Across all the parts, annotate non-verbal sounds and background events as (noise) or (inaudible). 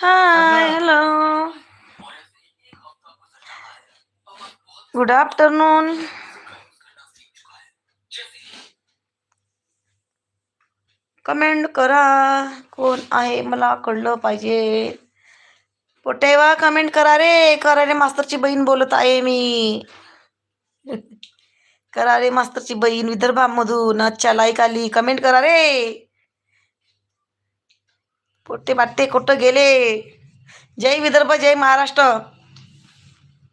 Hi hello good afternoon comment करा कोण आहे? मला कळलं पाहिजे. पोटेवा कमेंट करा रे. करा रे मास्तरची बहीण बोलत आहे मी. करा रे मास्तरची बहीण विदर्भामधून. अच्छा लाईक आली. कमेंट करा रे. पोट्टे बाट्टे कुठं गेले? जय विदर्भ जय महाराष्ट्र.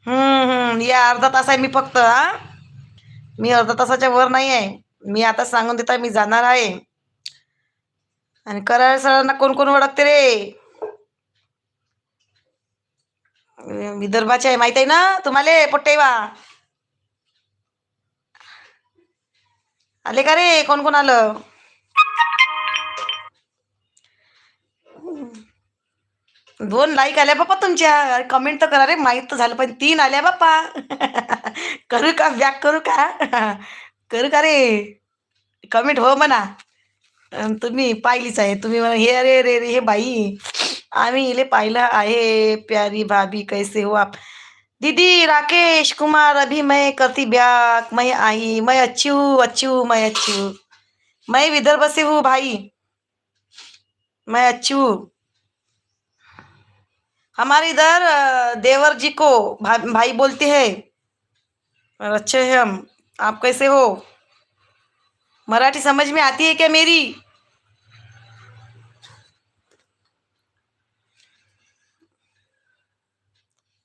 हम्म हम्म. या अर्धा तास आहे मी फक्त हा? मी अर्धा तासाच्या वर नाही आहे मी आता सांगून देता मी जाणार आहे. आणि कराड सरांना कोण कोण ओळखते रे? विदर्भाचे आहे माहीत आहे ना तुम्हाला पोट्टेवा? आले का रे? कोण कोण आलं? दोन लाईक आल्या बाप्पा तुमच्या. कमेंट तर करा रे माहीत तर झालं पण तीन आल्या बाप्पा (laughs) करू का बॅक करू का? (laughs) करू का रे? कमेंट हो म्हणा. तुम्ही पाहिलीच आहे. तुम्ही म्हणा हे अरे रे रे हे बाई. आम्ही इले पाहिलं आहे प्यारी भाभी कैसे हो आप? दीदी राकेश कुमार अभी मैं करती ब्याक मैं आई मैं अच्छी हूँ अच्छी हूँ मैं अच्छी हूँ। मैं विदर्भ से हूँ भाई। मैं अच्छी हूँ। हमारे इधर देवर जी को भा, भाई बोलते हैं अच्छे हैं हम। आप कैसे हो? मराठी समझ में आती है क्या मेरी?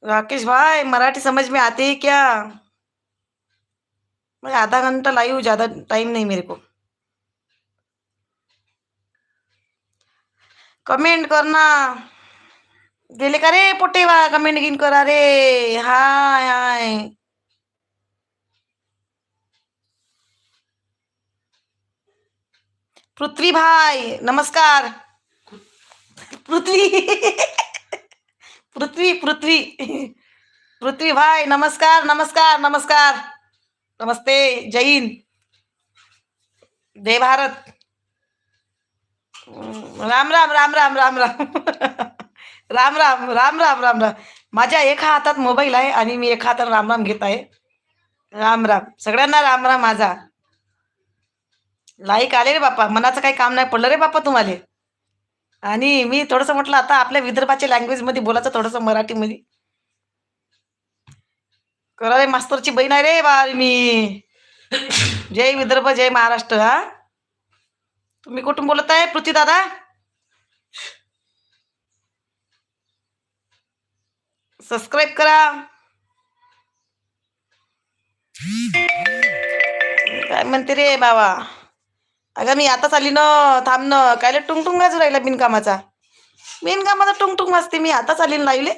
राकेश भाई मराठी समझ में आती है क्या? मैं आधा घंटा लाई हूँ ज़्यादा टाइम नहीं मेरे को। कमेंट करना। गेले का रे पोटेवा कमेंट गिन करा रे? हाय हाय. पृथ्वी भाई, नमस्कार. पृथ्वी. पृथ्वी पृथ्वी. पृथ्वी भाई, नमस्कार नमस्कार नमस्कार. नमस्ते, जय हिंद. जय भारत. राम राम राम राम राम राम. (laughs) राम राम राम राम राम राम. माझ्या एका हातात मोबाईल आहे आणि मी एका हातात राम राम घेत आहे. राम राम. सगळ्यांना राम राम माझा. लाईक आले रे बापा मनाचं काही काम नाही पडलं रे बाप्पा तुम्हाला. आणि मी थोडंसं म्हटलं आता आपल्या विदर्भाच्या लँग्वेजमध्ये बोलायचं थोडंसं मराठीमध्ये. करा रे मास्तरची बहीण आहे रे बा मी जय विदर्भ जय महाराष्ट्र हा. तुम्ही कुठून बोलत आहे पृथ्वी दादा सबस्क्राईब करा. काय म्हणते रे बाबा? अगं मी आताच आली ना थांब न. टुंग टुंग वाजू राहिला बिनकामाचा? बिनकामाचा टुंगटुंग वाजते. मी आताच आली लाईले.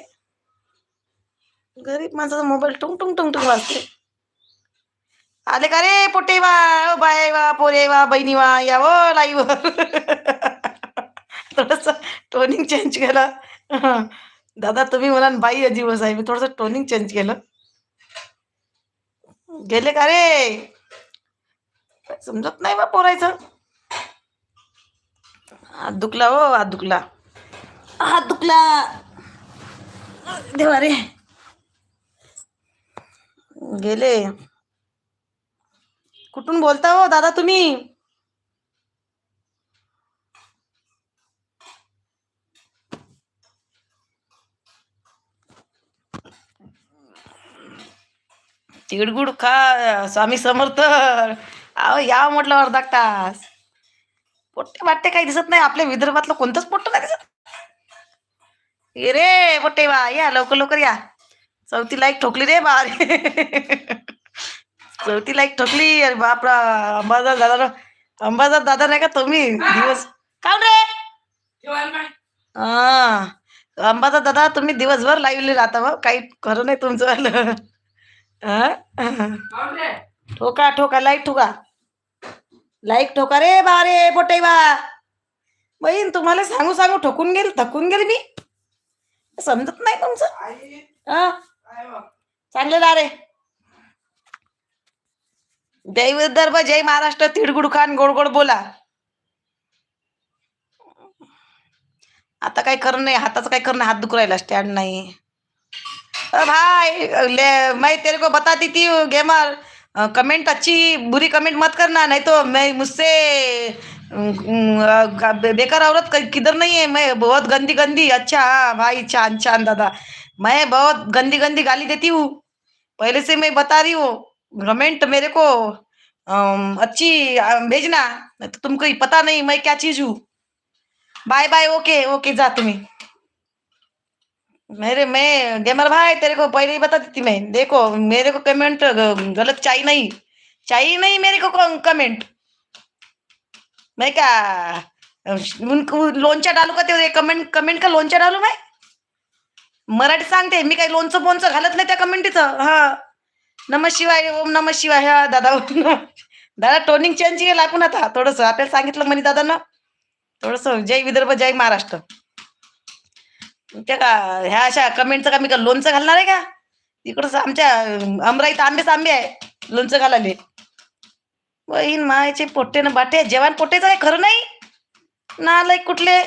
गरीब माणसाचा मोबाईल टुंग टुंग टुंग टुंग वाजते. आले का रे पोटे वा बाय वा पोरे वा बहिणी वा या व लाईव्ह थोडस टोनिंग चेंज केलं. दादा तुम्ही मला बाई दिवस आहे मी थोडस टोनिंग चेंज केलं. गेले का रे? समजत नाही बा पोरायचं. हात दुखला हो हात दुखला. हात दुखला. देवा रे. गेले. कुठून बोलता हो दादा तुम्ही? तिळगुळ खा स्वामी समर्थ. अहो या म्हटलं अर्धा तास. पोट्टे वाटते काही दिसत नाही आपल्या विदर्भातलं कोणतंच पोट्ट नाही दिसत. ये रे पोट्टे बा या लवकर लवकर या. चौथी लाईक ठोकली रे बा चौथी लाईक ठोकली अरे बापरा अंबादास दादा अंबादास दादा नाही का तुम्ही? दिवस. का रे? हा. अंबादास दादा तुम्ही दिवसभर लाईव्ह राहता मग काही खरं नाही तुमचं. ठोका ठोका लाईक ठोका। लाईक ठोका रे बा रे पोटे बा बहीण तुम्हाला सांगू सांगू ठोकून गेल थकून गेल मी? समजत नाही तुमचं? चांगलं चांगले दा रे. जय विदर्भ जय महाराष्ट्र तिडगुड खान गोड गोड बोला. आता काय करणं नाही हाताचं काय करणं हात दुख राहिला स्टँड नाही. भाई ले मैं तेरे को बताती थी गेमर। कमेंट अच्छी बुरी कमेंट मत करना नहीं तो मैं मुझसे बेकार औरत किधर नहीं है? मैं बहुत गंदी गंदी अच्छा हाँ भाई चांद चांद दादा। मैं बहुत गंदी गंदी गाली देती हूँ। पहले से मैं बता रही हूँ कमेंट मेरे को अच्छी भेजना तो तुमको पता नहीं मैं क्या चीज हूँ। बाय बाय ओके ओके जा तुम्ही। मेरे मैं गेमर भाई तेरे को पहले ही बता देती मैं। देखो मेरे को कमेंट गलत चाहिए नहीं। चाहिए नहीं मेरे को कमेंट मैं क्या उनको लोणच्या डालू का ते कमेंट कमेंट का लोणच्या डालू मैं? मराठी सांगते मी काही लोणचं बोनचं घालत नाही त्या कमेंटीचं हा. नम शिवाय ओम नम शिवाय. हा दादा दादा टोनिंग चेंज केलं आपण आता. थोडस आपल्याला सांगितलं म्हणे दादा ना थोडस जय विदर्भ जय महाराष्ट्र. त्या का ह्या अशा कमेंटचं का मी का लोणचं घालणार आहे का? इकडं आमच्या अमराईत आंबेच आंबे आहे लोणचं घालाले बहीण मायचे पोट्टे ना बाटे जेवण पोट्टेचं आहे खरं नाही? ना लय कुठले?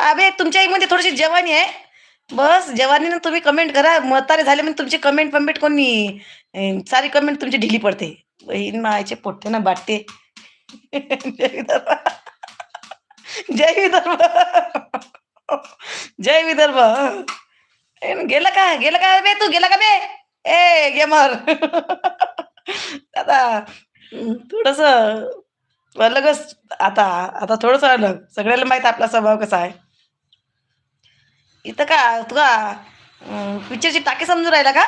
अबे तुमच्या मध्ये थोडीशी जवानी आहे. बस जवानीनं तुम्ही कमेंट करा म्हातारे झाले म्हणजे तुमची कमेंट पमेंट कोणी सारी कमेंट तुमची ढिली पडते. बहीण मायचे पोट्टे ना बाटते (laughs) जय विदर्भ. जय विदर्भ. गेलं का? गेलं का बे तू? गेला का बे? ए गेमर. आता थोडस अलगच आता आता थोडस अलग सगळ्याला माहीत आपला स्वभाव कसा आहे. इथं का? तुका पिक्चरची टाकी समजून राहिला का?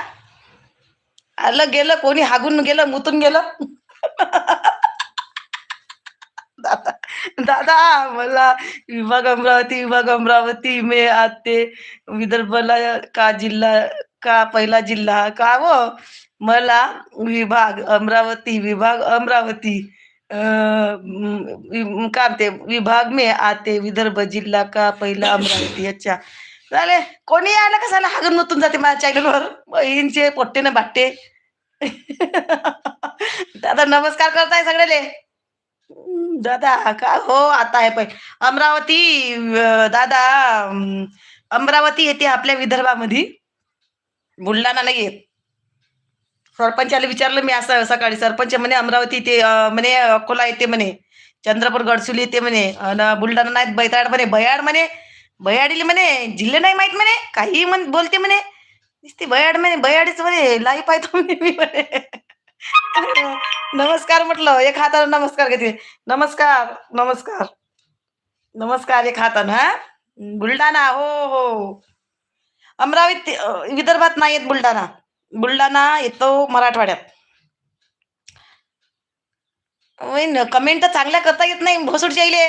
आलं गेलं कोणी हागून गेलं मुतून गेलं? (laughs) दादा दादा मला विभाग अमरावती विभाग अमरावती मे आते विदर्भला का जिल्हा का पहिला जिल्हा? का व मला विभाग अमरावती विभाग अमरावती काय का ते विभाग मे आते विदर्भ जिल्हा का पहिला अमरावती? अच्छा. झाले. कोणी आलं का झालं? हागून नतून जाते माझ्या चॅनलवर बहीणचे पोट्टे ना बाट्टे (laughs) दादा नमस्कार करताय सगळ्याले दादा का हो? आता आहे पण. अमरावती दादा अमरावती येते आपल्या विदर्भामध्ये. बुलढाणा नाही येत सरपंचाला विचारलं मी असं सकाळी सरपंच म्हणे अमरावती ते म्हणे अकोला येते म्हणे. चंद्रपूर गडचुली येते म्हणे. अन बुलढाणा नाहीत बैताड म्हणे. बयाड म्हणे. बयाडीले म्हणे जिल्हे नाही माहीत म्हणे. काही म्हण बोलते म्हणे. नुसती बयाड म्हणे. बयाडीच म्हणे. लाईफ पाहतो म्हणे मी म्हणे. (laughs) नमस्कार म्हटलं एक हाताने नमस्कार घेते नमस्कार नमस्कार. नमस्कार एक हातानं हा? बुलढाणा हो हो. अमरावती विदर्भात नाही येत बुलढाणा. बुलढाणा येतो मराठवाड्यात. कमेंट तर चांगल्या करता येत नाही भोसूड जाईले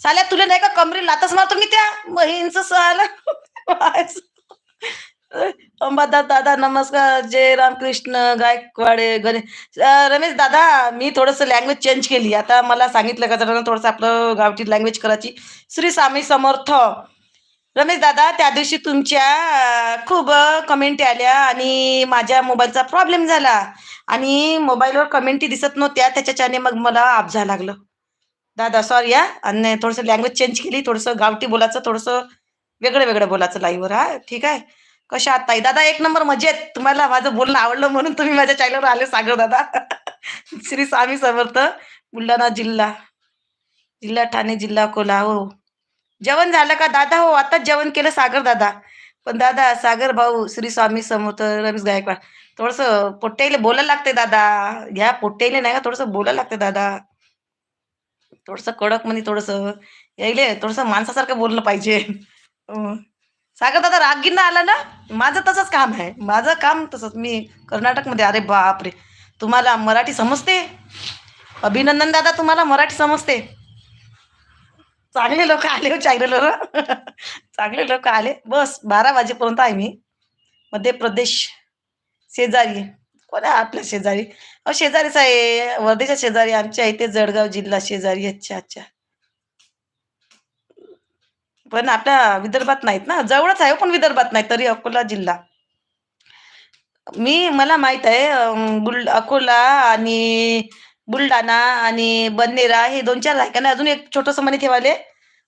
साल्या तुला नाही का कमरी लातच मारतो मी त्या बहीणच (laughs) साला अंबादास दादा नमस्कार जय रामकृष्ण गायकवाडे गणेश रमेश दादा मी थोडंसं लँग्वेज चेंज केली. आता मला सांगितलं का जरा थोडंसं आपलं गावठी लँग्वेज करायची. श्री स्वामी समर्थ. रमेश दादा त्या दिवशी तुमच्या खूप कमेंटी आल्या आणि माझ्या मोबाईलचा प्रॉब्लेम झाला. आणि मोबाईलवर कमेंटी दिसत नव्हत्या. त्याच्याच्याने मग मला अब्जा लागलं. दादा सॉरी हा. आणि थोडंसं लँग्वेज चेंज केली. थोडंसं गावठी बोलायचं थोडंसं वेगळं वेगळं बोलायचं लाईव्हवर हा. ठीक आहे? कशा आहात ताई? दादा एक नंबर मजेत. तुम्हाला माझं बोलणं आवडलं म्हणून तुम्ही माझ्या चॅनलवर आले सागर दादा. (laughs) श्री स्वामी समर्थ बुलढाणा जिल्हा. जिल्हा ठाणे जिल्हा अकोला हो. जेवण झालं का? दादा हो आताच जेवण केलं सागर दादा. पण दादा सागर भाऊ श्री स्वामी समर्थ रमेश गायकवाड थोडंसं पोट्ट्याईले बोलायला लागते दादा. ह्या पोट्ट्याले नाही का थोडस बोलायला लागते दादा. थोडंसं कडक म्हणजे थोडंसं. यायले थोडंसं माणसासारखं बोललं पाहिजे. हो. सागर दादा रागीन आला ना? माझं तसंच काम आहे. माझं काम तसंच. मी कर्नाटकमध्ये अरे बापरे. तुम्हाला मराठी समजते? अभिनंदन दादा तुम्हाला मराठी समजते. चांगले लोक आले हो लोक चांगले लोक आले. बस बारा वाजेपर्यंत आहे मी. मध्य प्रदेश शेजारी. कोण आहे आपल्या शेजारी? अहो शेजारीच आहे. वर्धेच्या शेजारी आमच्या इथे जळगाव जिल्हा शेजारी. अच्छा अच्छा. पण आपल्या विदर्भात नाहीत ना. जवळच आहे हो, पण विदर्भात नाही तरी अकोला जिल्हा. मी मला माहीत आहे बुल अकोला आणि बुलढाणा आणि बन्नेरा हे दोन चार आहे अजून एक छोटंसं म्हणे ठेवाले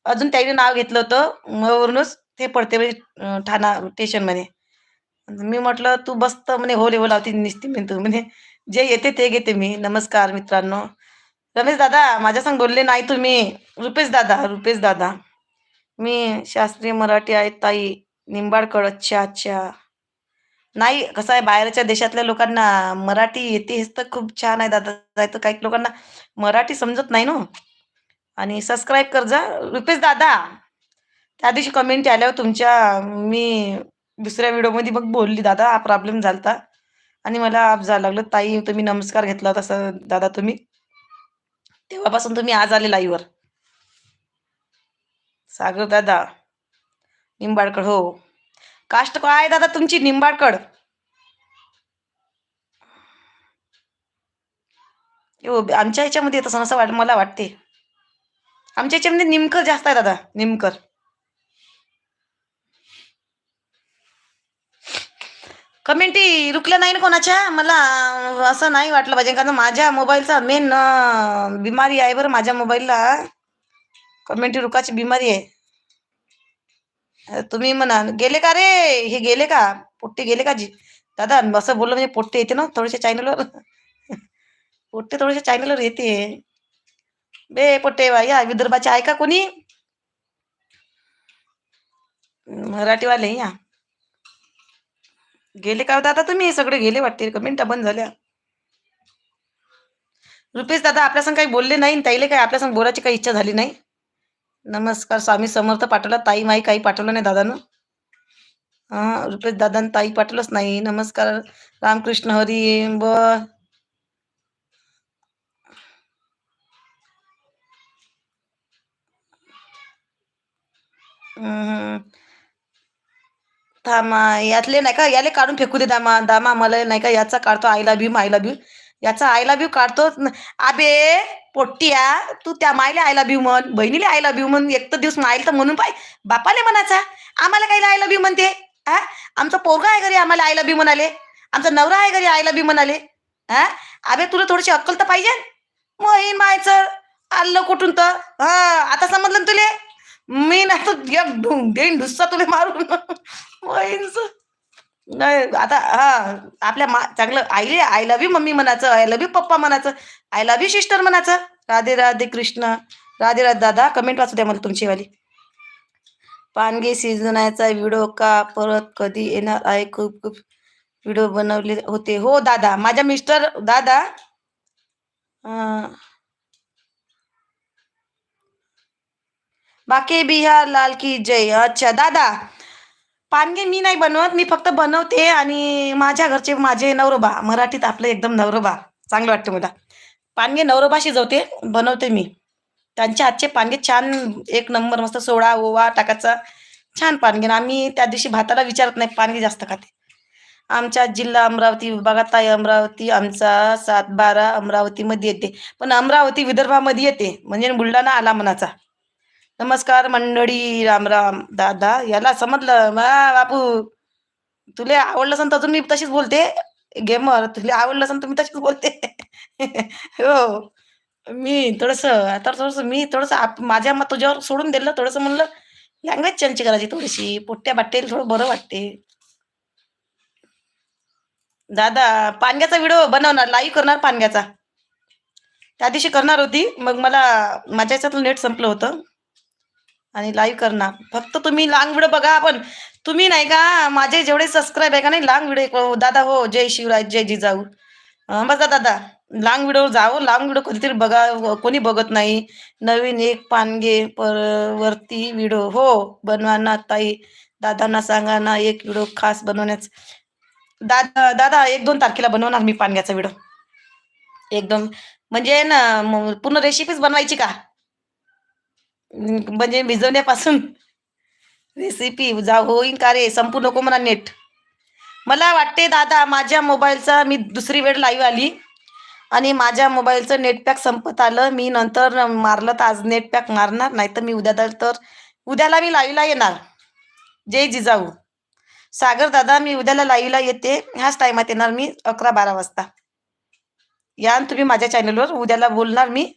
अजून त्याने नाव घेतलं होतं. वरूनच ते पडते म्हणजे ठाणा ठाणा स्टेशनमध्ये मी म्हटलं तू बसत म्हणे हो लेवल हो लावती निसती म्हणे तू म्हणे. जे येते ते घेते मी. नमस्कार मित्रांनो. रमेश दादा माझ्या संग बोलले नाही तुम्ही. रुपेश दादा रुपेश दादा. मी शास्त्रीय मराठी आहे ताई. निंबाडकड अच्छा अच्छा नाही कसं आहे बाहेरच्या देशातल्या लोकांना मराठी येते हेच तर खूप छान आहे दादा. जायचं तर काही लोकांना मराठी समजत नाही ना. आणि सबस्क्राईब कर जा. रुपेश दादा त्या दिवशी कमेंट आल्यावर तुमच्या मी दुसऱ्या व्हिडिओमध्ये मग बोलली दादा हा प्रॉब्लेम झाला आणि मला आप जायला लागलं. ताई तुम्ही नमस्कार घेतला होता तसं दादा तुम्ही. तेव्हापासून तुम्ही आज आले लाईव्हवर सागर दादा निंबाडकड हो. कास्ट काय आहे दादा तुमची निंबाडकड हो आमच्या ह्याच्यामध्ये येतं असं वाट मला वाटते. आमच्या ह्याच्यामध्ये निमकर जास्त आहे दादा निमकर कमेंटी रुकल्या नाही ना कोणाच्या? मला असं नाही वाटलं पाहिजे कारण माझ्या मोबाईलचा मेन बिमारी आहे बरं माझ्या मोबाईलला. कमेंटी रुकाची बिमारी आहे. तुम्ही म्हणा गेले का रे? हे गेले का? पोट्टे गेले का जी दादा असं बोललं म्हणजे पोट्टे येते ना थोडेसे चॅनलवर पोट्टे थोडेसे चॅनलवर येते. बे पोट्टे वा या विदर्भाचे आहे का कोणी? मराठीवाले या. गेले का हो दादा तुम्ही? सगळे गेले वाटते कमेंटा बंद झाल्या. रुपेश दादा आपल्या संग काही बोलले नाही ताईले काय आपल्या संग बोलायची काही इच्छा झाली नाही? नमस्कार स्वामी समर्थ पाठवला ताई माई काही पाठवलं नाही दादानं? हा रुपेश दादानं ताई पाठवलंच नाही. नमस्कार रामकृष्ण हरी ब हम्म. थांबा यातले नाही का याले काढून फेकू दे दामा दामा मला नाही का याचा काढतो आईला भीम आईला भीम याचा आय लव्ह यू काढतो अबे पोट्टिया तू त्या मायला आय लव्ह यू म्हण बहिणीला आय लव्ह यू म्हण एक तर दिवस मायल तर म्हणून पाय बापाले म्हणायचा आम्हाला काही आय लव्ह यू म्हणते? हा आमचा पोरगा आहे घरी आम्हाला आय लव्ह यू म्हणाले. आमचा नवरा आहे घरी आय लव्ह यू म्हणाले. हा अबे तुला थोडीशी अक्कल तर पाहिजे. मोहीन मायचं आलं कुठून तर? हा आता समजलं ना तुले? मी ना तू एक ढुंग देईन ढुस्सा तुला मारून. (laughs) मोहीनच नाही आता हा आपल्या मा चांगलं आईले आय लव्ह यू मम्मी म्हणायचं आय लव्ह यू पप्पा म्हणायचं आय लव्ह यू सिस्टर म्हणायचं राधे राधे कृष्ण राधे राधे दादा कमेंट वाचू द्या मला तुमचीवाली. पानगे सिजनाचा व्हिडिओ का परत कधी येणार? आहे खूप खूप व्हिडिओ बनवले होते. हो दादा माझ्या मिस्टर दादा बाकी बिहार लाल की जय. अच्छा दादा पानगे मी नाही बनवत मी फक्त बनवते आणि माझ्या घरचे माझे नवरोबा मराठीत आपलं एकदम नवरोबा. चांगलं वाटतं मला. पानगे नवरोबा शिजवते बनवते मी. त्यांच्या हातचे पानगे छान एक नंबर मस्त सोडा ओवा टाकायचा. छान पानगे. आणि आम्ही त्या दिवशी भाताला विचारत नाही पानगे जास्त खाते. आमच्या जिल्हा अमरावती विभागात आहे अमरावती आमचा सात बारा अमरावतीमध्ये येते. पण अमरावती विदर्भामध्ये येते. म्हणजे बुलढाणा आला मनाचा. नमस्कार मंडळी राम राम. दादा याला समजलं. मा बापू. तुला आवडलं असेल तर अजून मी तशीच बोलते. गेमर तुला आवडलं असेल तर मी तशीच बोलते. (laughs) हो. मी थोडस आता थोडस मी थोडस आप माझ्या मत तुझ्यावर सोडून दिलं थोडस म्हणलं लँग्वेज चेंज करायची थोडीशी. पोट्ट्या बाट्टेल थोडं बरं वाटते. दादा पानग्याचा व्हिडिओ बनवणार लाईव्ह करणार पानग्याचा. त्या दिवशी करणार होती. मग मला माझ्या याच्यातलं नेट संपलं होतं. आणि लाईव्ह करणार. फक्त तुम्ही लांग व्हिडिओ बघा आपण. तुम्ही नाही का माझे जेवढे सबस्क्राईब आहे का नाही लांग व्हिडिओ दादा हो जय शिवराय जय जिजाऊ. बघा दादा लांग व्हिडिओ जावं लांग व्हिडिओ कधीतरी बघा कोणी बघत नाही. नवीन एक पानगे पर वरती व्हिडिओ हो बनवा ना ताई. दादांना सांगा ना एक व्हिडिओ खास बनवण्याच. दादा दादा एक दोन तारखेला बनवणार मी पानग्याचा व्हिडिओ एकदम. म्हणजे ना पूर्ण रेसिपीच बनवायची का? म्हणजे भिजवण्यापासून रेसिपी जा होईन का रे? संपू नको म्हणा नेट. मला वाटते दादा माझ्या मोबाईलचा मी दुसरी वेळ लाईव्ह आली आणि माझ्या मोबाईलचं नेटपॅक संपत आलं. मी नंतर मारलं तर आज नेटपॅक मारणार नाही तर मी उद्या तर उद्याला मी लाईव्हला येणार. जय जिजाऊ. सागर दादा मी उद्याला लाईव्हला येते. ह्याच टायमात येणार मी अकरा बारा वाजता. या न तुम्ही माझ्या चॅनलवर उद्याला बोलणार मी.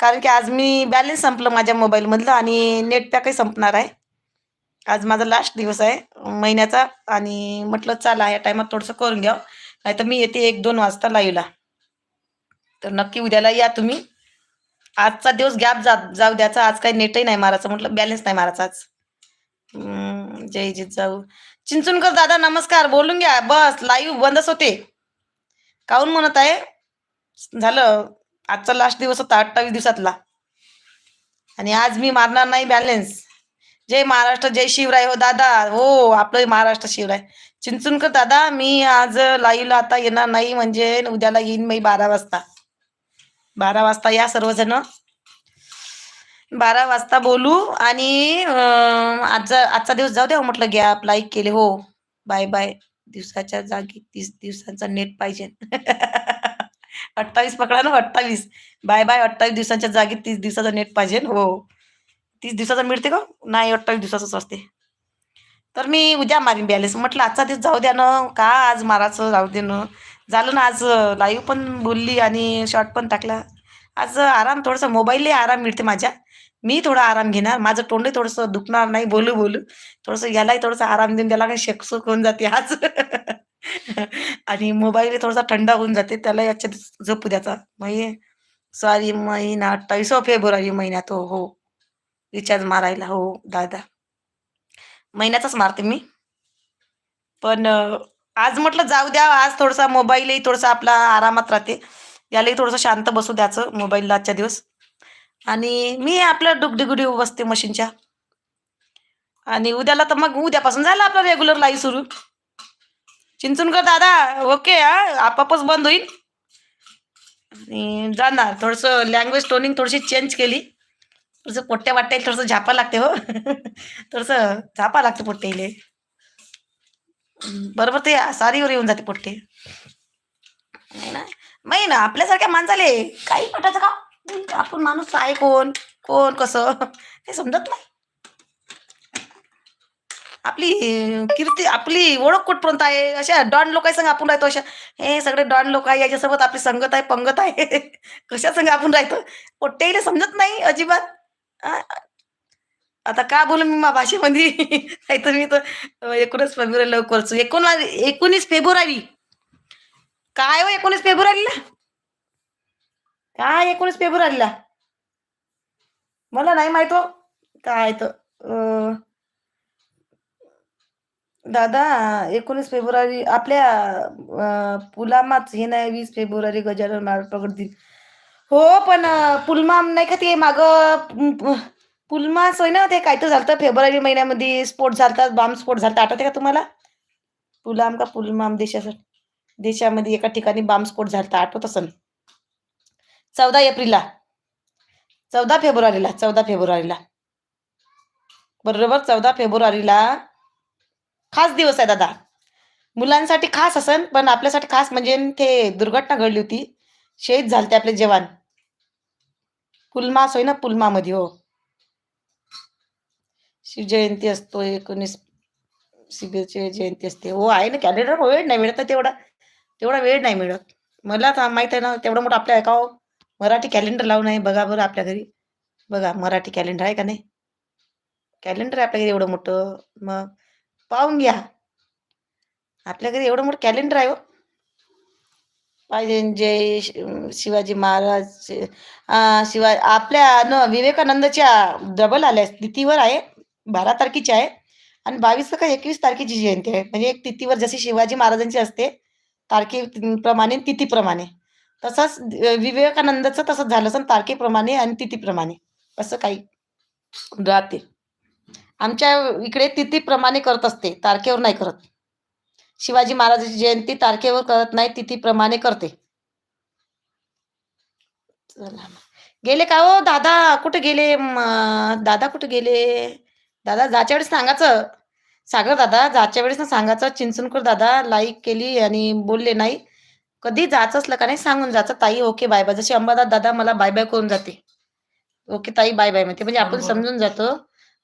कारण की आज मी बॅलन्स संपलं माझ्या मोबाईलमधलं आणि नेट पॅकही संपणार आहे. आज माझा लास्ट दिवस आहे. महिन्याचा आणि म्हटलं चला या टायमात थोडंसं करून घ्या नाही तर मी येते एक दोन वाजता लाईव्हला तर नक्की उद्याला या तुम्ही. आजचा दिवस गॅप जा जाऊ द्याचा आज काही नेटही नाही मारायचं. म्हटलं बॅलन्स नाही मारायचा आज. जय जित जाऊ चिंचुनकर दादा नमस्कार. बोलून घ्या. बस लाईव्ह बंदच होते. काहून म्हणत आहे? झालं. आजचा लास्ट दिवस होता अठ्ठावीस दिवसातला. आणि आज मी मारणार नाही बॅलेन्स जय महाराष्ट्र जय शिवराय. हो दादा. हो आपलं महाराष्ट्र शिवराय. चिंचुनकर दादा मी आज लाईव्हला आता येणार नाही म्हणजे उद्याला येईन मी बारा वाजता. बारा वाजता या सर्वजण. बारा वाजता बोलू आणि आजचा आजचा दिवस जाऊ द्या हो म्हटलं गॅप लाईक केले. हो बाय बाय दिवसाच्या जागी तीस दिवसांचा नेट पाहिजे. (laughs) अठ्ठावीस पकडा ना अठ्ठावीस. बाय बाय अठ्ठावीस दिवसांच्या जागी तीस दिवसाचा नेट पाहिजे. हो. तीस दिवसाचा मिळते का? नाही अठ्ठावीस दिवसाचंच असते. तर मी उद्या मारीन बॅलेन्स. म्हटलं आजचा दिवस जाऊ द्या ना. का आज मारायचं? जाऊ दे ना. झालं ना आज लाईव्ह पण बोलली आणि शॉर्ट पण टाकला. आज आराम थोडंसं मोबाईलही आराम मिळते माझ्या. मी थोडा आराम घेणार. माझं तोंडही थोडंसं दुखणार नाही. बोलू बोलू. थोडंसं यालाही थोडंसं आराम देऊन त्याला काही शेकसूक होऊन जाते आज. (laughs) आणि मोबाईल थोडासा थंड होऊन जाते. त्याला याच्यात झोपू द्याचा म्हणजे सॉरी महिना अठ्ठावीस फेब्रुवारी महिन्यात हो हो. रिचार्ज मारायला हो दादा. महिन्याचाच मारते मी. पण आज म्हटलं जाऊ द्या आज थोडासा मोबाईलही थोडासा आपला आरामात राहते. यालाही थोडंसं शांत बसू द्याचं मोबाईलला आजच्या दिवस. आणि मी आपलं डुगडीगुडी बसते मशीनच्या. आणि उद्याला तर मग उद्यापासून झालं आपलं रेग्युलर लाईव्ह सुरू. चिंचुनकर दादा. ओके हा? आपापच बंद होईल. आणि जाणार. थोडंसं लँग्वेज टोनिंग थोडीशी चेंज केली. थोडंसं पोट्ट्या वाटते थोडंसं झापा लागते हो. (laughs) थोडंसं झापा लागते पोट्टेले बरोबर ते सारीवर येऊन जाते पोट्टे नाही ना? नाही ना? आपल्यासारख्या माणसाले काही पटायचं का? आपण माणूस आहे कोण? कोण? कसं? (laughs) हे समजत नाही. आपली कीर्ती आपली ओळख कुठपर्यंत आहे? अशा डॉन लोकांनी संग आपण राहतो अशा हे सगळे डॉन लोक आहे याच्यासोबत आपली संगत आहे पंगत आहे. (laughs) कशा संग आपण राहतो? पोट्टेले समजत नाही अजिबात. आता का बोलू मी मा भाषेमध्ये? (laughs) नाही तर मी तर एकोणीस फेब्रुवारी लवकरच एकोण एकोणीस फेब्रुवारी. काय हो एकोणीस फेब्रुवारीला? काय एकोणीस फेब्रुवारीला? मला नाही माहीत हो. काय तर दादा एकोणीस फेब्रुवारी आपल्या पुलामाच हे नाही वीस फेब्रुवारी गजानन महाराज प्रगट दिन. हो पण पुलमाम नाही का ते माग पुलमाच होय ना ते काय तर झालं फेब्रुवारी महिन्यामध्ये स्फोट झालता बॉम्ब स्फोट झालता. आठवते का तुम्हाला? पुलाम का पुलमाम देशासाठी देशामध्ये एका ठिकाणी बॉम्ब स्फोट झालता. आठवत असन? चौदा एप्रिलला. चौदा फेब्रुवारीला चौदा फेब्रुवारीला. बरोबर चौदा फेब्रुवारीला खास दिवस आहे दादा. मुलांसाठी खास असन पण आपल्यासाठी खास म्हणजे ते दुर्घटना घडली होती. शहीद झालते आपले जवान. पुलमा होय ना पुलमामध्ये हो. शिवजयंती असतो एकोणीस शिबिरची जयंती असते. हो आहे ना कॅलेंडर वेळ नाही मिळत तेवढा. तेवढा वेळ नाही मिळत. मला तर माहीत आहे ना तेवढं मोठं आपल्या एका हो, मराठी कॅलेंडर लावून आहे बघा बरं आपल्या घरी. बघा मराठी कॅलेंडर आहे का नाही? कॅलेंडर आहे आपल्या घरी एवढं मोठं. मग पाहून घ्या. आपल्या घरी एवढं मोठं कॅलेंडर आहे हो. पाहिजे जय शि- शिवाजी महाराज शिवा आपल्या न विवेकानंदच्या डबल आल्या तिथीवर आहे बारा तारखेची आहे. आणि बावीस का एकवीस तारखेची जयंती आहे. म्हणजे एक तिथीवर जशी शिवाजी महाराजांची असते तारखेप्रमाणे तिथीप्रमाणे. तसंच विवेकानंदचं तसंच झालं असं तारखेप्रमाणे आणि तिथीप्रमाणे. असं काही राहते. आमच्या इकडे तिथीप्रमाणे करत असते तारखेवर नाही करत. शिवाजी महाराजांची जयंती तारखेवर करत नाही तिथीप्रमाणे करते. गेले का हो? दादा कुठे गेले? दादा कुठे गेले? दादा जाच्या वेळेस सांगायचं. सागर दादा जाच्या वेळेस ना सांगायचं. चिंचणकर दादा लाईक केली आणि बोलले नाही. कधी जायचं असलं का नाही सांगून जायचं. ताई ओके बाय बाय जशी अंबादास दादा मला बाय बाय करून जाते. ओके ताई बाय बाय म्हणते. म्हणजे आपण. समजून जातो.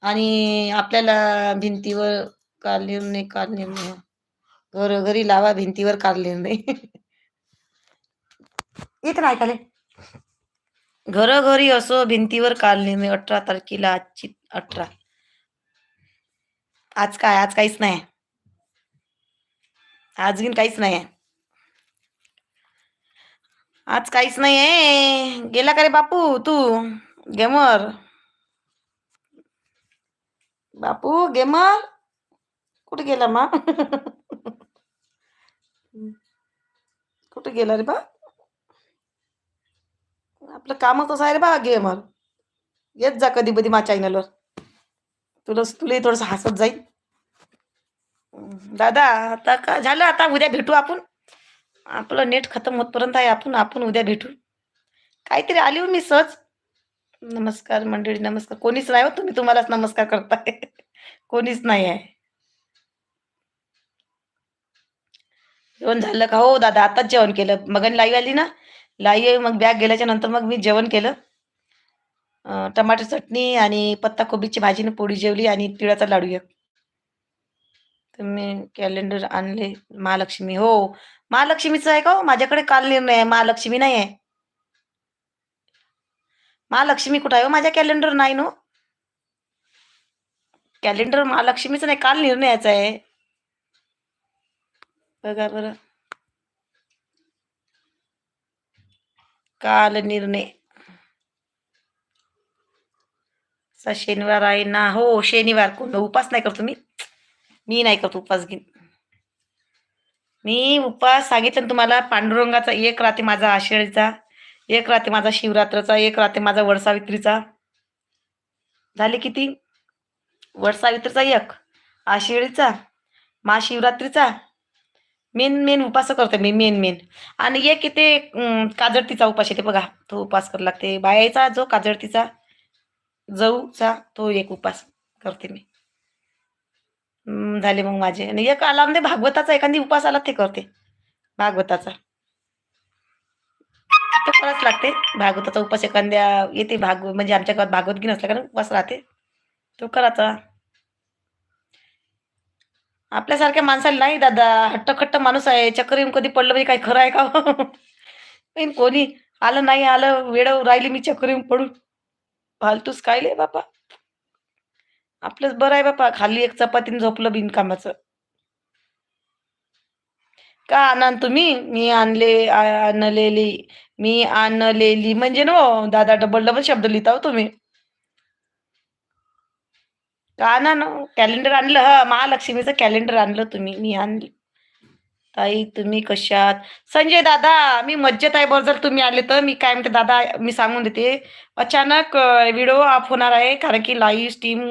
आणि आपल्याला भिंतीवर काढले नाही नाही. घरोघरी लावा भिंतीवर काढले नाही. (laughs) येते ना ऐकाले घरोघरी असो भिंतीवर काल निर्णय अठरा तारखेला आजची अठरा. आज काय? आज काहीच नाही. आज घेऊन काहीच नाही. आहे आज काहीच नाही आहे गेला का रे बापू तू? गेमर बापू गेमर कुठे गेला मा? (laughs) कुठे गेला रे बा? आपलं कामच तसं आहे रे बा गेमर येत जा कधी कधी मा चॅनलवर तुला तुलाही थोडंसं हसत जाईल. दादा आता का झालं? आता उद्या भेटू आपण. आपलं नेट खतम होतपर्यंत आहे आपण आपण उद्या भेटू. काहीतरी आली हो मी सहज. नमस्कार मंडळी नमस्कार. कोणीच नाही हो तुम्ही तुम्हालाच नमस्कार करताय. (laughs) कोणीच नाही आहे. जेवण झालं का? हो दादा आताच जेवण केलं. मग लाईव्ह आली ना? लाईव्ह मग बॅग गेल्याच्यानंतर मग मी जेवण केलं. टमाटर चटणी आणि पत्ता कोबीची भाजीने पोळी जेवली आणि तिळाचा लाडू एक तुम्ही कॅलेंडर आणले. महालक्ष्मी. हो महालक्ष्मीचं आहे का हो? माझ्याकडे काल निर्णय आहे. महालक्ष्मी नाही आहे. महालक्ष्मी कुठं आहे हो? माझ्या कॅलेंडर नाही नो हो. कॅलेंडर महालक्ष्मीचं नाही काल निर्णयाचा आहे. बघा बरं. काल निर्णय. शनिवार आहे ना हो शनिवार. कोण उपास नाही करतो मी. मी नाही करतो उपास घेईन मी उपास सांगितलं तुम्हाला पांडुरंगाचा एक राहते माझा आषाढीचा एक राहते माझा शिवरात्रचा एक राहते माझा वडसावित्रीचा झाले किती? वडसावित्रीचा एक आषाढीचा महाशिवरात्रीचा मेन मेन उपास करते मी मेन मेन. आणि एक इथे काजळतीचा उपास येते बघा. तो उपास करावा लागते. बायाचा जो काजळतीचा जऊचा तो एक उपास करते मी. झाले मग माझे. आणि एक आला म्हणजे भागवताचा एखादी उपास आला ते करते. भागवताचा. करावंच लागते. भागवताचा उपास एखाद्या येते भाग म्हणजे आमच्या गावात भागवत घेऊन असल्या कारण उपास राहते. तो करायचा. आपल्यासारख्या माणसाला नाही दादा. हट्टखट्ट माणूस आहे. चक्कर येऊन कधी पडलं म्हणजे काही खरं आहे का? कोणी आलं नाही आलं वेळ राहिली मी चक्कर येऊन पडून. फालतूच काय लय बापा. आपलंच बरं आहे बापा. खाली एक चपातीने झोपलं बिनकामाचं. का आणाल तुम्ही? मी आणले आणलेली. मी आणलेली म्हणजे ना दादा डबल डबल शब्द लिहिता हो तुम्ही. का आणा ना कॅलेंडर आणलं ह महालक्ष्मीचं कॅलेंडर आणलं तुम्ही मी आणली. ताई तुम्ही कशात? संजय दादा मी मज्जेत आहे बरं जर तुम्ही आले तर. मी काय म्हणते दादा मी सांगून देते. अचानक व्हिडिओ ऑफ होणार आहे कारण की लाईव्ह स्टीम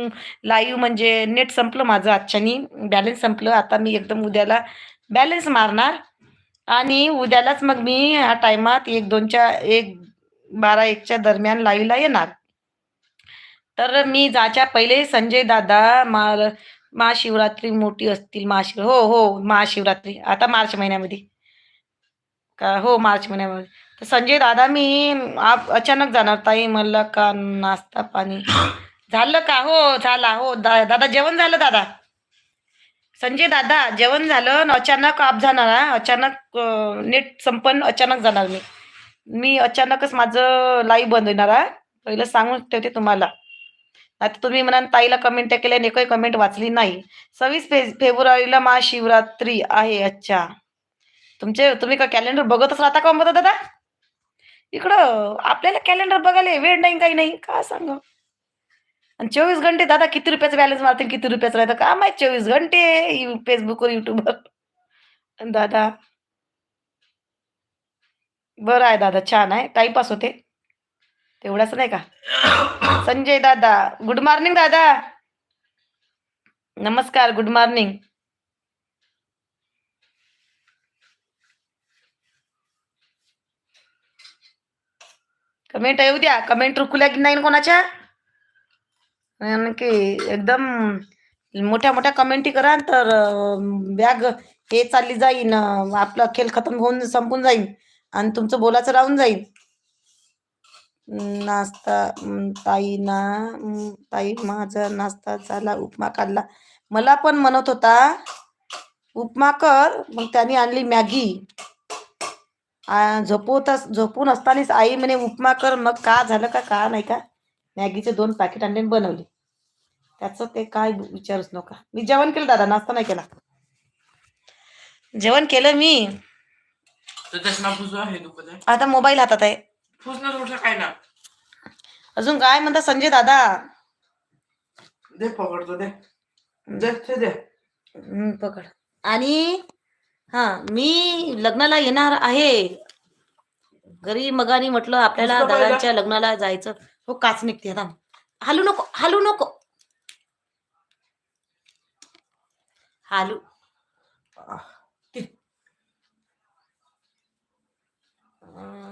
लाईव्ह म्हणजे नेट संपलं माझं आजच्यानी बॅलन्स संपलं. आता मी एकदम उद्याला बॅलन्स मारणार. आणि उद्यालाच मग मी ह्या टायमात एक दोनच्या एक बारा एकच्या दरम्यान लाईव्हला येणार. तर मी जाच्या पहिले संजय दादा मा महाशिवरात्री मोठी असतील महाशिव हो हो महाशिवरात्री. आता मार्च महिन्यामध्ये. का हो मार्च महिन्यामध्ये. तर संजय दादा मी आप अचानक जाणार. ताई मला का नाश्ता पाणी. (gasps) झालं का? हो झाला. हो दा दादा जेवण झालं दादा? संजय दादा जेवण झालं आणि अचानक आप जाणार अचानक नेट संपन्न अचानक जाणार मी. मी अचानकच माझं लाईव्ह बंद होणार आहे पहिलं सांगून ठेवते तुम्हाला. आता तुम्ही म्हणाल ताईला कमेंट केल्या आणि एकही कमेंट वाचली नाही. सव्वीस फे फेब्रुवारीला महाशिवरात्री आहे अच्छा. तुमचे तुम्ही का कॅलेंडर बघतच राहता का हो, दादा? इकडं आपल्याला कॅलेंडर बघायला वेळ नाही काही नाही. का सांग आणि चोवीस घंटे दादा किती रुपयाचं बॅलन्स मारते किती रुपयाचं राहतं? का माहीत चोवीस घंटे फेसबुकवर युट्यूबवर दादा? बरं आहे दादा छान आहे. टाइमपास होते. तेवढाच नाही का? संजय दादा गुड मॉर्निंग दादा. नमस्कार गुड मॉर्निंग कमेंट येऊ द्या कमेंट रुकल्या की नाही ना कोणाच्या? की एकदम मोठ्या मोठ्या कमेंटी करा तर बॅग हे चालली जाईन आपला खेळ खतम होऊन संपून जाईल आणि तुमचं बोलाचं राहून जाईल नाश्ता ताई ना ताई माझा नाश्ता झाला उपमा काढला. मला पण म्हणत होता उपमा कर मग त्याने आणली मॅगी. झोपवत अस- झोपून असतानाच आई म्हणे उपमा कर मग का झालं का का नाही का? मॅगीचे दोन पॅकेट आणले आणि बनवले. त्याचं ते काय विचारूच नका. मी जेवण केलं दादा नाश्ता नाही केला. जेवण केलं मी. तर चष्मा आहे आता मोबाईल हातात आहे. काय ना? अजून काय म्हणता संजय दादा? दे पकडतो दे. दे ते दे. हम्म, पकड. आणि? हा मी लग्नाला येणार आहे. घरी मगानी म्हटलं आपल्याला पाहिलं? दादांच्या लग्नाला जायचं. हो काच निघते आता हालू नको हालू नको. हालू आह.